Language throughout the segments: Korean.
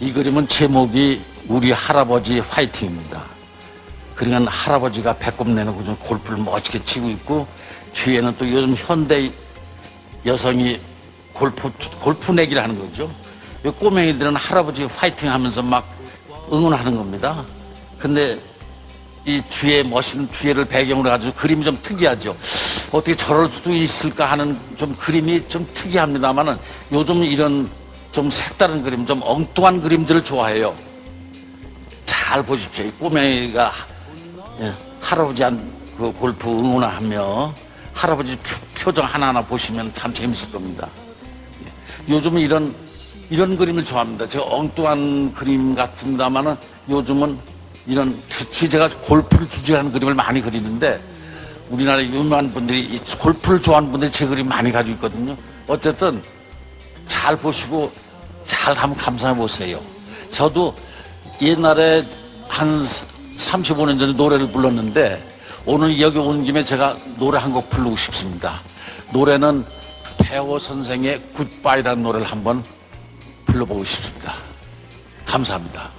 이 그림은 제목이 우리 할아버지 화이팅입니다. 그러니까 할아버지가 배꼽 내놓고 좀 골프를 멋지게 치고 있고 뒤에는 또 요즘 현대 여성이 골프 골프 내기를 하는 거죠. 이 꼬맹이들은 할아버지 화이팅 하면서 막 응원하는 겁니다. 근데 이 뒤에 멋있는 뒤에를 배경으로 가지고 그림이 좀 특이하죠. 어떻게 저럴 수도 있을까 하는 좀 그림이 좀 특이합니다만은 요즘 이런 좀 색다른 그림, 좀 엉뚱한 그림들을 좋아해요. 잘 보십시오. 이 꼬맹이가 예, 할아버지한 그 골프 응원하며 할아버지 표, 정 하나하나 보시면 참 재밌을 겁니다. 예, 요즘은 이런 이런 그림을 좋아합니다. 제가 엉뚱한 그림 같습니다만은 요즘은 이런 특히 제가 골프를 주제하는 그림을 많이 그리는데 우리나라 유명한 분들이 이 골프를 좋아하는 분들이 제 그림 많이 가지고 있거든요. 어쨌든 잘 보시고 잘 한번 감상해 보세요. 저도 옛날에 한 35년 전에 노래를 불렀는데 오늘 여기 온 김에 제가 노래 한 곡 부르고 싶습니다. 노래는 배호 선생의 굿바이라는 노래를 한번 불러보고 싶습니다. 감사합니다.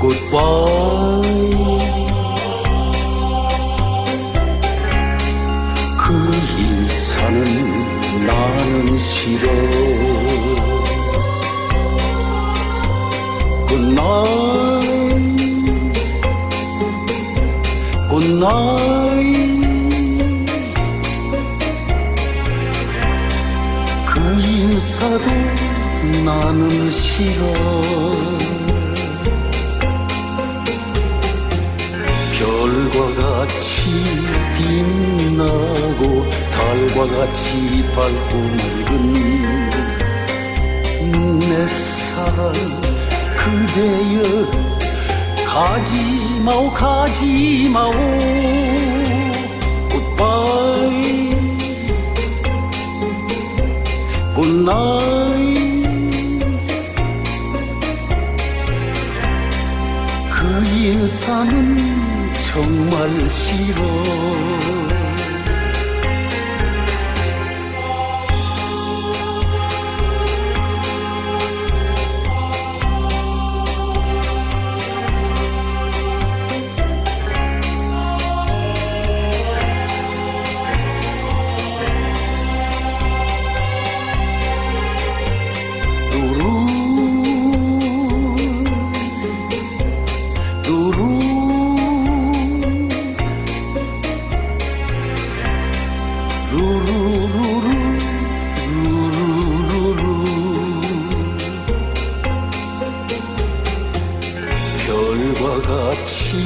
Goodbye. 그 인사는 나는 싫어. Goodnight, goodnight. 그 인사도 나는 싫어. 별과 같이 빛나고 달과 같이 밝고 맑은 내 사랑 그대여 가지마오 가지마오. Night. 그 인사는 정말 싫어. 별과 같이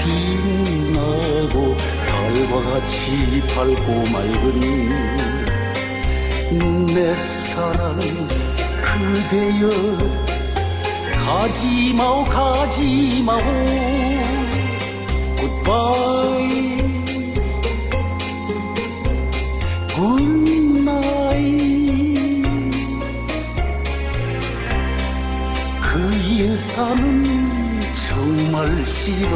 빛나고 달과 같이 밝고 맑은 내 사랑 그대여 가지마오 가지마오. 굿바이 굿나잇 그 인사는 정말 싫어